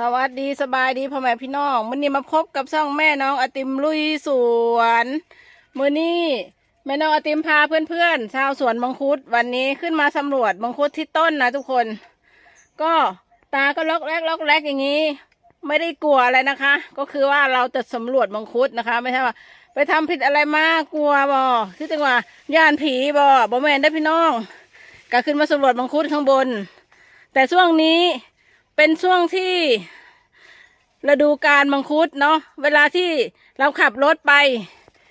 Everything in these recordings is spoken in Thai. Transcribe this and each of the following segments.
สวัสดีสบายดีพ่อแม่พี่น้องมื้อนี้มาพบกับช่องแม่น้องอติมลุยสวนมื้อนี้แม่น้องอติมพาเพื่อนๆชาวสวนมังคุด วันนี้ขึ้นมาสำรวจมังคุดที่ต้นนะทุกคน ก็ตาก็ล็อกแรกล็อกแรกอย่างนี้ ไม่ได้กลัวอะไรนะคะ ก็คือว่าเราจะสำรวจมังคุดนะคะ ไม่ใช่ว่า ไปทำผิดอะไรมากลัวบ่คือจังว่าย่านผีบ่บ่แม่นได้อพี่น้องก็ขึ้นมาสำรวจมังคุดข้างบน แต่ช่วงนี้ เป็นช่วงที่ฤดูการมังคุดเนาะเวลาที่เราขับรถไป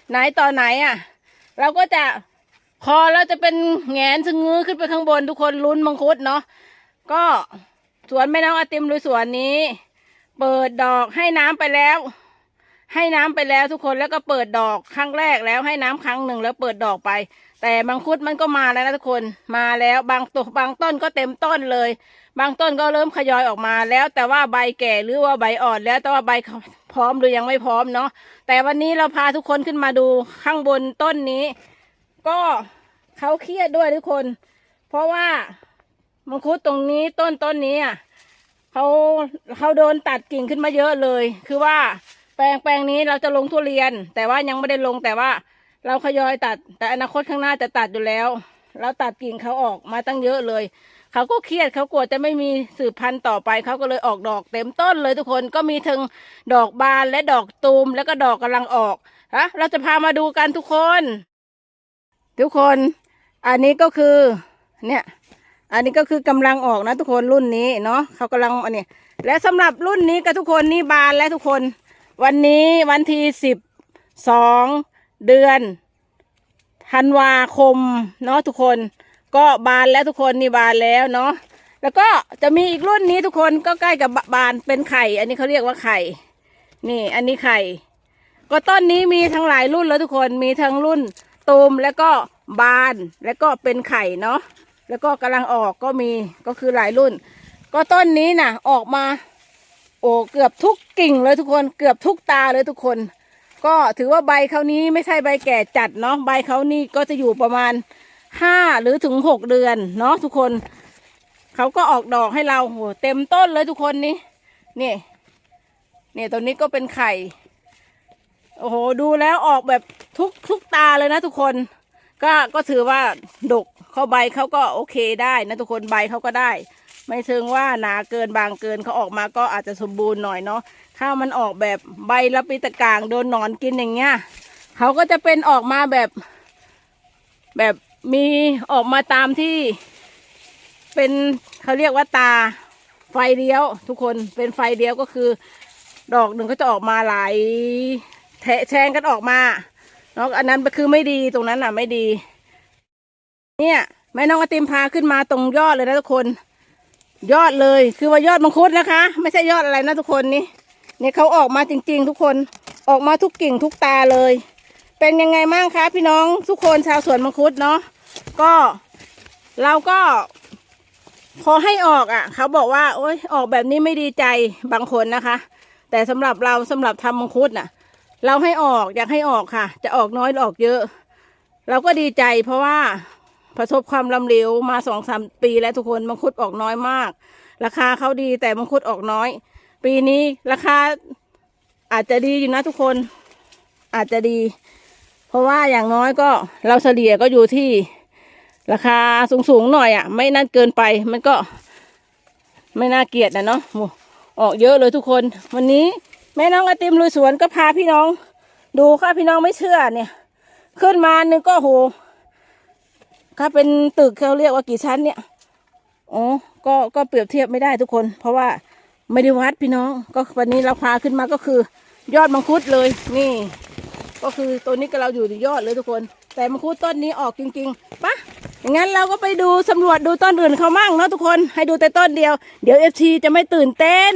ไหนต่อไหนอะ่ะ เราก็จะคอเราจะเป็นแงนชะงื้อขึ้นไปข้างบนทุกคนลุ้นมังคุดเนาะก็สวนแม่น้องอติมลุยสวนนี้ เปิดดอกให้น้ำไปแล้ว ให้น้ำไปแล้วทุกคนแล้วก็เปิดดอกครั้งแรกแล้วให้น้ำครั้งหนึ่งแล้วเปิดดอกไป แต่มังคุดมันก็มาแล้วนะทุกคนมาแล้วบางตัวบางต้นก็เต็มต้นเลย บางต้นก็เริ่มขยอยออกมาแล้ว แต่ว่าใบแก่หรือว่าใบอ่อนแล้ว แต่ว่าใบพร้อมหรือยังไม่พร้อมเนาะแต่วันนี้เราพาทุกคนขึ้นมาดูข้างบนต้นนี้ ก็เขาเครียดด้วยทุกคน เพราะว่ามังคุดตรงนี้ต้นต้นนี้อะเขาเขาโดนตัดกิ่งขึ้นมาเยอะเลย คือว่าแปลงแปลงนี้เราจะลงทุเรียน แต่ว่ายังไม่ได้ลงแต่ว่า เราขยอยตัด แต่อนาคตข้างหน้าจะตัดอยู่แล้ว เราตัดกิ่งเขาออกมาตั้งเยอะเลย เขาก็เครียดเขากลัวจะไม่มีสืบพันธุ์ต่อไป เขาก็เลยออกดอกเต็มต้นเลยทุกคนก็มีทั้งดอกบานและดอกตูมแล้วก็ดอกกำลังออกฮะเราจะพามาดูกันทุกคน ทุกคน อันนี้ก็คือ เนี่ย อันนี้ก็คือกำลังออกนะทุกคนรุ่นนี้เนาะเขากำลังอันนี้และสำหรับรุ่นนี้ก็ทุกคนนี่บานแล้วทุกคน วันนี้วันที่สิบสอง เดือนธันวาคมเนาะทุกคนก็บานแล้วทุกคนนี่บานแล้วเนาะแล้วก็จะมีอีกรุ่นนี้ทุกคนก็ใกล้กับบานเป็นไข่ อันนี้เขาเรียกว่าไข่ นี่ อันนี้ไข่ ก็ต้นนี้มีทั้งหลายรุ่นแล้วทุกคนมีทั้งรุ่นตูมแล้วก็บานแล้วก็เป็นไข่เนาะแล้วก็กำลังออกก็มีก็คือหลายรุ่น ก็ต้นนี้น่ะออกมา โอ้เกือบทุกกิ่งเลยทุกคน เกือบทุกตาเลยทุกคน ก็ถือว่าใบเขานี้ไม่ใช่ใบแก่จัดเนาะใบเขานี่ก็จะอยู่ประมาณห้าหรือถึงหกเดือนเนาะทุกคน เขาก็ออกดอกให้เราโหเต็มต้นเลยทุกคนนี่นี่นี่ตัวนี้ก็เป็นไข่ โอ้โห ดูแล้วออกแบบทุกทุกตาเลยนะทุกคน ก็ก็ถือว่าดกเขาใบเขาก็โอเคได้นะทุกคนใบเขาก็ได้ ไม่เชิงว่าหนาเกินบางเกินเขาออกมาก็อาจจะสมบูรณ์หน่อยเนาะถ้าวมันออกแบบใบละปีตะกางโดนหนอนกินอย่างเงี้ยเขาก็จะเป็นออกมาแบบ แบบมีออกมาตามที่ เป็นเขาเรียกว่าตาไฟเดียว ทุกคนเป็นไฟเดียวก็คือ ดอกหนึ่งก็จะออกมาหลายแทะแชงกันออกมาเนาะอันนั้นคือไม่ดีตรงนั้นอะไม่ดี เนี่ยแม่น้องอติมพาขึ้นมาตรงยอดเลยนะทุกคน ยอดเลยคือว่ายอดมังคุดนะคะ ไม่ใช่ยอดอะไรนะทุกคนนี่นี่เขาออกมาจริง ๆ ทุกคนออกมาทุกกิ่งทุกตาเลย เป็นยังไงบ้างคะพี่น้องทุกคนชาวสวนมังคุดเนาะก็เราก็พอให้ออกอะ เขาบอกว่า โอ๊ยออกแบบนี้ไม่ดีใจบางคนนะคะ แต่สำหรับเราสำหรับทำมังคุดน่ะ เราให้ออกอยากให้ออกค่ะ จะออกน้อยออกเยอะ เราก็ดีใจเพราะว่า ประสบความล้มเหลวมาสองสามปีแล้วทุกคนมังคุดออกน้อยมาก ราคาเขาดีแต่มังคุดออกน้อย ปีนี้ราคาอาจจะดีอยู่นะทุกคนอาจจะดี เพราะว่าอย่างน้อยก็เราเฉลี่ยก็อยู่ที่ราคาสูงๆหน่อยอะ ไม่นั่นเกินไปมันก็ไม่น่าเกลียดนะเนาะโอ้ออกเยอะเลยทุกคน วันนี้แม่น้องไอติมลุยสวนก็พาพี่น้อง ดูค่ะพี่น้องไม่เชื่อเนี่ย ขึ้นมาหนึ่งก็โห ถ้าเป็นตึกเขาเรียกว่ากี่ชั้นเนี่ยอ๋อก็ก็เปรียบเทียบไม่ได้ทุกคน เพราะว่าไม่ได้วัดพี่น้อง ก็วันนี้เราพาขึ้นมาก็คือ ยอดมังคุดเลยนี่ ก็คือตัวนี้ก็เราอยู่ที่ยอดเลยทุกคน แต่มังคุดต้นนี้ออกจริงๆปะอย่างนั้นเราก็ไปดูสำรวจดูต้นอื่นเขามั่งเนาะทุกคนให้ดูแต่ต้นเดียว เดี๋ยวเอฟทีจะไม่ตื่นเต้น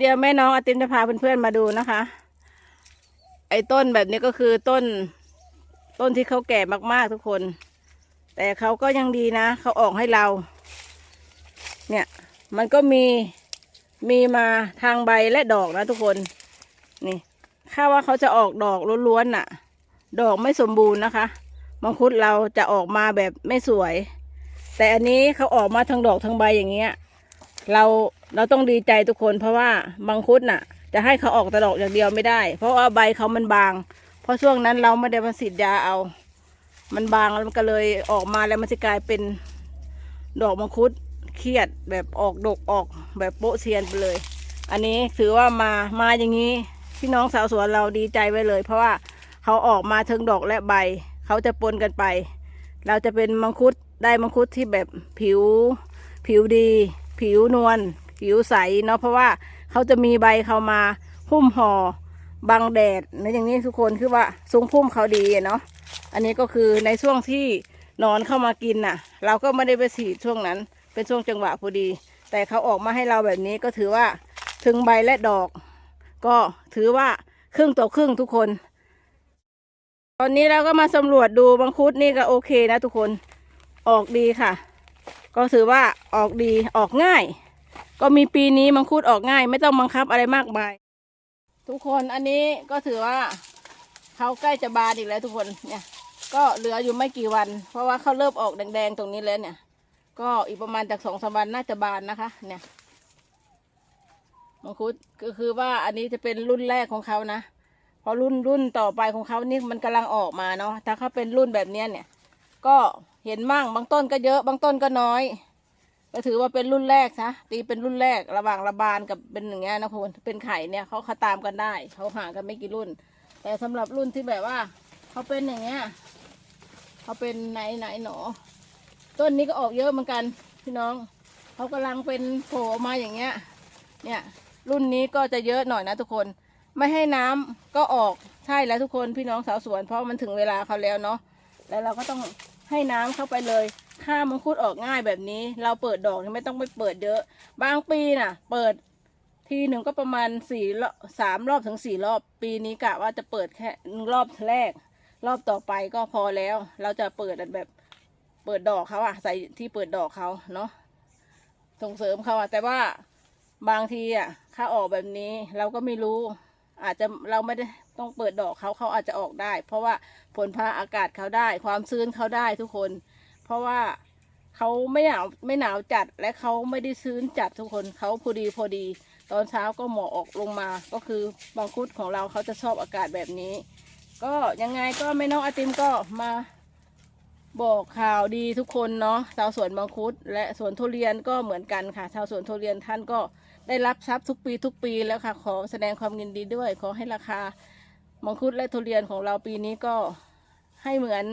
เดี๋ยวแม่น้องอาติมจะพาเพื่อนๆมาดูนะคะ ไอ้ต้นแบบนี้ก็คือต้น ต้นที่เขาแก่มากๆทุกคน แต่เขาก็ยังดีนะ เขาออกให้เรา เนี่ย มันก็มีมีมาทางใบและดอกนะทุกคน นี่ข้าว่าเขาจะออกดอกล้วนๆน่ะ ดอกไม่สมบูรณ์นะคะ มังคุดเราจะออกมาแบบไม่สวย แต่อันนี้เขาออกมาทั้งดอกทั้งใบอย่างเงี้ย เราเราต้องดีใจทุกคนเพราะว่ามังคุดน่ะ จะให้เขาออกแต่ดอกอย่างเดียวไม่ได้ เพราะว่าใบเขามันบาง เพราะช่วงนั้นเราไม่ได้มาฉีดยาเอา มันบางแล้วมันก็เลยออกมาแล้วมันจะกลายเป็นดอกมังคุดเครียดแบบออกดกออกแบบโปะเซียนไปเลย อันนี้ถือว่ามามาอย่างนี้พี่น้องสาวสวนเราดีใจไว้เลย เพราะว่าเขาออกมาทั้งดอกและใบ เขาจะปนกันไป เราจะเป็นมังคุดได้มังคุดที่แบบผิว ผิวดี ผิวนวลผิวใสเนาะเพราะว่าเขาจะมีใบเขามาหุ้มห่อบังแดดนะอย่างนี้ทุกคนคือว่าทรงพุ่มเขาดีเนาะ อันนี้ก็คือในช่วงที่นอนเข้ามากินน่ะ เราก็ไม่ได้ไปฉีดช่วงนั้น เป็นช่วงจังหวะพอดี แต่เขาออกมาให้เราแบบนี้ก็ถือว่าถึงใบและดอก ก็ถือว่าครึ่งต่อครึ่งทุกคน ตอนนี้เราก็มาสำรวจดูมังคุดนี่ก็โอเคนะทุกคนออกดีค่ะ ก็ถือว่าออกดีออกง่าย ก็มีปีนี้มังคุดออกง่าย ไม่ต้องบังคับอะไรมากมาย ทุกคนอันนี้ก็ถือว่า เขาใกล้จะบานอีกแล้วทุกคนเนี่ย ก็เหลืออยู่ไม่กี่วัน เพราะว่าเขาเริ่มออกแดงๆตรงนี้แล้วเนี่ย ก็อีกประมาณจากสองสามวันน่าจะบานนะคะ เนี่ยมังคุดก็คือว่าอันนี้จะเป็นรุ่นแรกของเขานะเพราะรุ่นรุ่นต่อไปของเขานี่มันกำลังออกมาเนาะถ้าเขาเป็นรุ่นแบบเนี้ยเนี่ย ก็เห็นมั่งบางต้นก็เยอะบางต้นก็น้อย ก็ถือว่าเป็นรุ่นแรกนะตีเป็นรุ่นแรกระหว่างระบานกับเป็นอย่างเงี้ยนะคุณเป็นไข่เนี่ยเขาเขาตามกันได้เขาห่างกันไม่กี่รุ่น แต่สำหรับรุ่นที่แบบว่าเขาเป็นอย่างเงี้ยเขาเป็นไหนไหนหนอ ต้นนี้ก็ออกเยอะเหมือนกันพี่น้องเขากำลังเป็นโผล่ออกมาอย่างเงี้ย เนี่ย รุ่นนี้ก็จะเยอะหน่อยนะทุกคน ไม่ให้น้ำก็ออกใช่แล้วทุกคนพี่น้องสาวสวน เพราะมันถึงเวลาเขาแล้วเนาะแล้วเราก็ต้องให้น้ำเข้าไปเลยข้ามมังคุดออกง่ายแบบนี้ เราเปิดดอกนี่ไม่ต้องไปเปิดเยอะ บางปีน่ะ เปิด ทีหนึ่งก็ประมาณสี่รอบสามรอบถึงสี่รอบ ปีนี้กะว่าจะเปิดแค่รอบแรก รอบต่อไปก็พอแล้ว เราจะเปิดแบบเปิดดอกเขาอะใส่ที่เปิดดอกเขาเนาะส่งเสริมเขาอะแต่ว่าบางทีอะถ้าออกแบบนี้เราก็ไม่รู้ อาจจะเราไม่ได้ต้องเปิดดอกเขาเขาอาจจะออกได้ เพราะว่าผลพาอากาศเขาได้ ความชื้นเขาได้ทุกคน เพราะว่าเขาไม่หนาวไม่หนาวจัดและเขาไม่ได้ชื้นจัดทุกคนเขาพอดีพอดี ตอนเช้าก็หมอกออกลงมา ก็คือบางคุดของเราเขาจะชอบอากาศแบบนี้ ก็ยังไงก็ไม่น้องไอติมก็มาบอกข่าวดีทุกคนเนาะชาวสวนมังคุด และสวนทุเรียนก็เหมือนกันค่ะ ชาวสวนทุเรียนท่านก็ได้รับทรัพย์ทุกปีทุกปีแล้วค่ะ ขอแสดงความยินดีด้วย ขอให้ราคามังคุดและทุเรียนของเราปีนี้ก็ให้เหมือน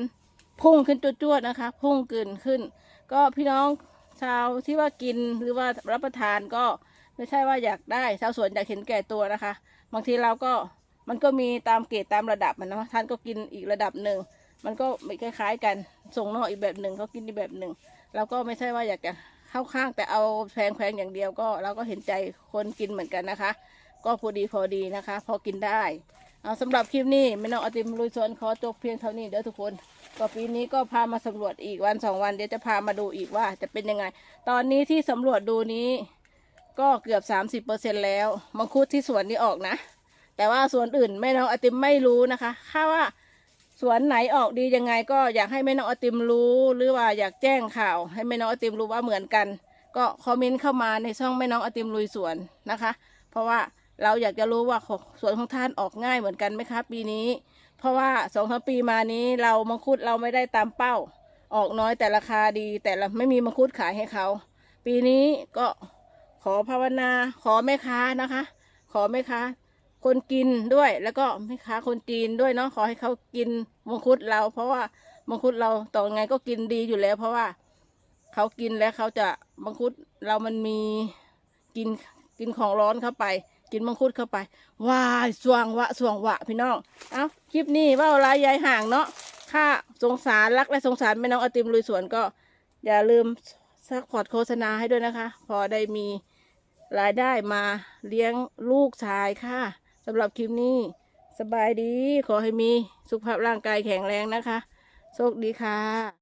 พุ่งขึ้นจวดๆนะคะ พุ่งเกินขึ้น ก็พี่น้องชาวที่ว่ากินหรือว่ารับประทานก็ ไม่ใช่ว่าอยากได้ชาวสวนอยากเห็นแก่ตัวนะคะ บางทีเราก็มันก็มีตามเกรดตามระดับมันนะท่านก็กินอีกระดับหนึ่งมันก็ไม่คล้ายๆกัน ส่งนอกอีกแบบหนึ่งเขากินอีกแบบหนึ่งเราก็ไม่ใช่ว่าอยากจะเข้าข้างแต่เอาแพงแพงๆอย่างเดียวก็ เราก็เห็นใจคนกินเหมือนกันนะคะ ก็พอดีพอดีนะคะ พอกินได้เอาสำหรับคลิปนี้ไม่น้องอติมลุยสวนขอจบเพียงเท่านี้เด้อทุกคนก็ปีนี้ก็พามาสำรวจอีกวันสองวันเดี๋ยวจะพามาดูอีกว่าจะเป็นยังไง ตอนนี้ที่สำรวจดูนี้ ก็เกือบสามสิบเปอร์เซ็นแล้ว มังคุดที่สวนนี้ออกนะ แต่ว่าสวนอื่นแม่น้องอติมไม่รู้นะคะถ้าว่าสวนไหนออกดียังไงก็อยากให้แม่น้องอติมรู้หรือว่าอยากแจ้งข่าว ให้แม่น้องอติมรู้ว่าเหมือนกัน ก็คอมเมนต์เข้ามาในช่องแม่น้องอติมลุยสวนนะคะ เพราะว่าเราอยากจะรู้ว่าสวนของท่านออกง่ายเหมือนกันไหมคะปีนี้ เพราะว่าสองสามปีมานี้เรามังคุดเราไม่ได้ตามเป้า ออกน้อยแต่ราคาดี แต่ละไม่มีมังคุดขายให้เขา ปีนี้ก็ ขอภาวนา ขอแม่ค้านะคะ ขอแม่ค้าคนกินด้วยแล้วก็แม่ค้าคนจีนด้วยเนาะขอให้เขากินมังคุดเรา เพราะว่ามังคุดเราต่อไงก็กินดีอยู่แล้ว เพราะว่าเขากินแล้วเขาจะมังคุดเรามันมีกินกินของร้อนเข้าไป กินมังคุดเข้าไปว้ายสว่างวะสว่างวะพี่น้องเอาคลิปนี้ว่าลายยายห่างเนาะค่าสงสารรักและสงสารแม่น้องอติมลุยสวนก็ อย่าลืมซักพอร์ตโฆษณาให้ด้วยนะคะ พอได้มี รายได้มาเลี้ยงลูกชายค่ะสำหรับคลิปนี้ สบายดีขอให้มีสุขภาพร่างกายแข็งแรงนะคะ โชคดีค่ะ